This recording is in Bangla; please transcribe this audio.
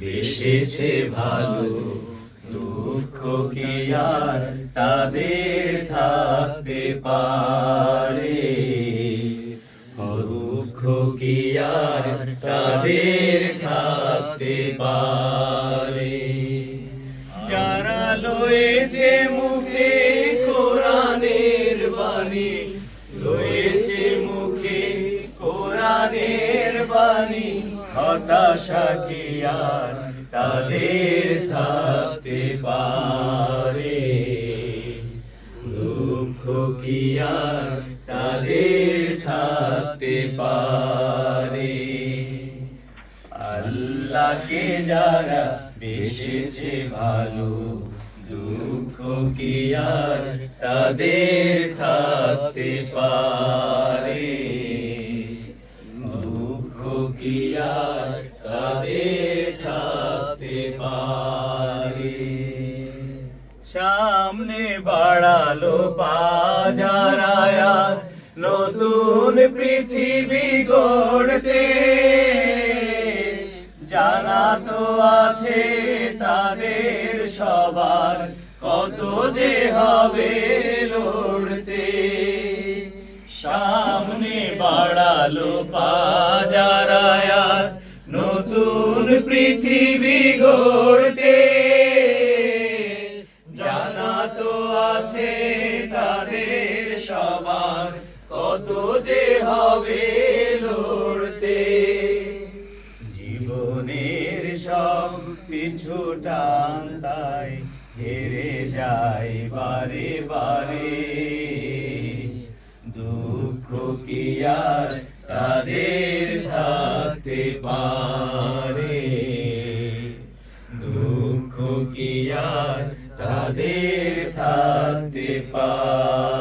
বেসেছে ভালো, দুঃখ কি আর তাদের থাকতে পারে? দুঃখ কি আর তাদের থাকতে পারে? যারা লয়েছে মুখে হতাশা কি আর তাদের থাকতে পারে? দুঃখ কি আর তাদের থাকতে পারে? আল্লাহকে যারা বেসেছে ভালো, দুঃখ কি আর তাদের থাকতে পারে? সামনে বাড়ালো বাজারায়াত নতুন পৃথিবী গড়তে। জানা তো আছে তাদের সবার কত যে হবে। বাড়ালো বাজারায়াত নতুন পৃথিবী গড়তে জানা তো আছে তাদের সবার কত যে হবে লড়তে। জীবনের সব পিছু টান তাই হেরে যায় বারে বারে। দুঃখ কি আর তাদের থাকতে পারে? দুঃখ কি আর তাদের থাকতে পারে?